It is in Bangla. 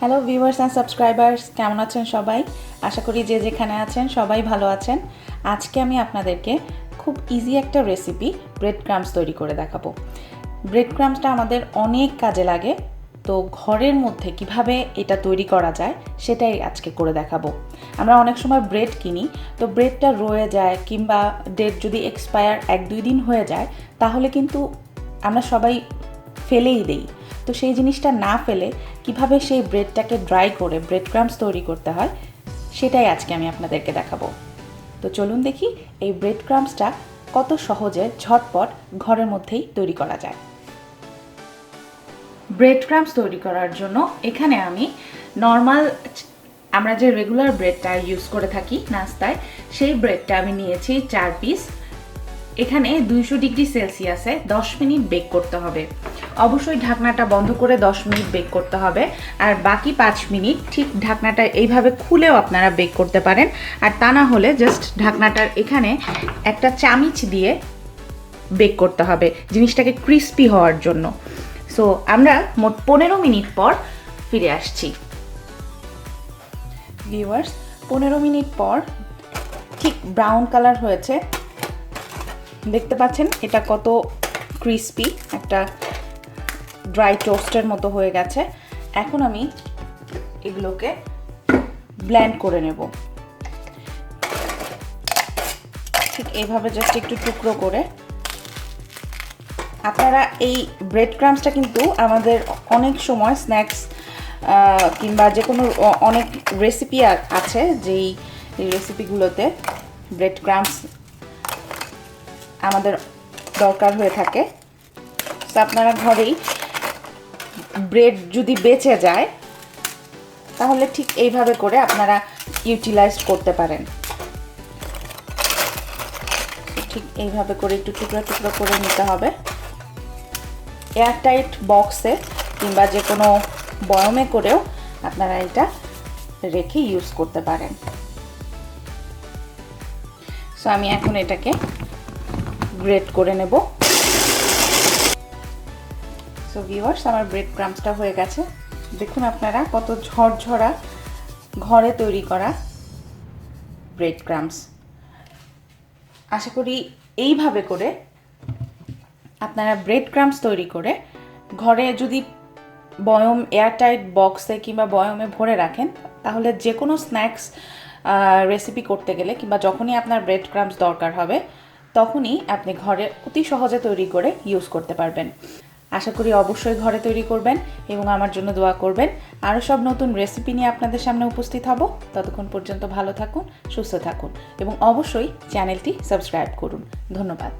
হ্যালো ভিউয়ার্স অ্যান্ড সাবস্ক্রাইবার্স কেমন আছেন সবাই? আশা করি যে যেখানে আছেন সবাই ভালো আছেন। আজকে আমি আপনাদেরকে খুব ইজি একটা রেসিপি ব্রেড ক্রামস তৈরি করে দেখাবো। ব্রেড ক্রামসটা আমাদের অনেক কাজে লাগে, তো ঘরের মধ্যে কীভাবে এটা তৈরি করা যায় সেটাই আজকে করে দেখাবো। আমরা অনেক সময় ব্রেড কিনি, তো ব্রেডটা রয়ে যায় কিংবা ডেট যদি এক্সপায়ার এক দুই দিন হয়ে যায়, তাহলে কিন্তু আমরা সবাই ফেলেই দেই। তো সেই জিনিসটা না ফেলে কীভাবে সেই ব্রেডটাকে ড্রাই করে ব্রেড ক্রামস তৈরি করতে হয়, সেটাই আজকে আমি আপনাদেরকে দেখাবো। তো চলুন দেখি এই ব্রেড ক্রামসটা কত সহজে ঝটপট ঘরের মধ্যেই তৈরি করা যায়। ব্রেড ক্রামস তৈরি করার জন্য এখানে আমি নর্মাল আমরা যে রেগুলার ব্রেডটা ইউজ করে থাকি নাস্তায়, সেই ব্রেডটা আমি নিয়েছি চার পিস এখানে দুইশো ডিগ্রি সেলসিয়াসে দশ মিনিট বেক করতে হবে। অবশ্যই ঢাকনাটা বন্ধ করে দশ মিনিট বেক করতে হবে। আর বাকি পাঁচ মিনিট ঠিক ঢাকনাটা এইভাবে খুলেও আপনারা বেক করতে পারেন। আর তা না হলে জাস্ট ঢাকনাটার এখানে একটা চামিচ দিয়ে বেক করতে হবে জিনিসটাকে ক্রিস্পি হওয়ার জন্য। সো আমরা মোট পনেরো মিনিট পর ফিরে আসছি। ভিউয়ার্স পনেরো মিনিট পর ঠিক ব্রাউন কালার হয়েছে। দেখতে পাচ্ছেন, এটা কত ক্রিস্পি একটা ড্রাই টোস্টের মতো হয়ে গেছে। এখন আমি এগুলোকে ব্ল্যান্ড করে নেব। ঠিক এইভাবে জাস্ট একটু টুকরো করে। আপনারা এই ব্রেড ক্রামসটা কিন্তু আমাদের অনেক সময় স্ন্যাক্স কিংবা যে কোনো অনেক রেসিপি আছে যেই রেসিপিগুলোতে ব্রেড ক্রামস আমাদের দরকার হয়ে থাকে। তো আপনারা ঘরেই ব্রেড যদি বেঁচে যায়, তাহলে ঠিক এইভাবে করে আপনারা ইউটিলাইজ করতে পারেন। ঠিক এইভাবে করে একটু টুকরো টুকরো করে নিতে হবে। এয়ারটাইট বক্সে কিংবা যে কোনো বয়মে করেও আপনারা এটা রেখে ইউজ করতে পারেন। সো আমি এখন এটাকে গ্রেট করে নেব। সো ভিওয়ার্স আমার ব্রেড ক্রামসটা হয়ে গেছে। দেখুন আপনারা কত ঝরঝরা ঘরে তৈরি করা ব্রেড ক্রামস আশা করি এইভাবে করে আপনারা ব্রেড ক্রামস তৈরি করে ঘরে যদি বয়ম এয়ারটাইট বক্সে কিংবা বয়মে ভরে রাখেন, তাহলে যে কোনো স্ন্যাক্স রেসিপি করতে গেলে কিংবা যখনই আপনার ব্রেড ক্রামস দরকার হবে তখনই আপনি ঘরে অতি সহজে তৈরি করে ইউজ করতে পারবেন। আশা করি অবশ্যই ঘরে তৈরি করবেন এবং আমার জন্য দোয়া করবেন। আরও সব নতুন রেসিপি নিয়ে আপনাদের সামনে উপস্থিত হব। ততক্ষণ পর্যন্ত ভালো থাকুন, সুস্থ থাকুন এবং অবশ্যই চ্যানেলটি সাবস্ক্রাইব করুন। ধন্যবাদ।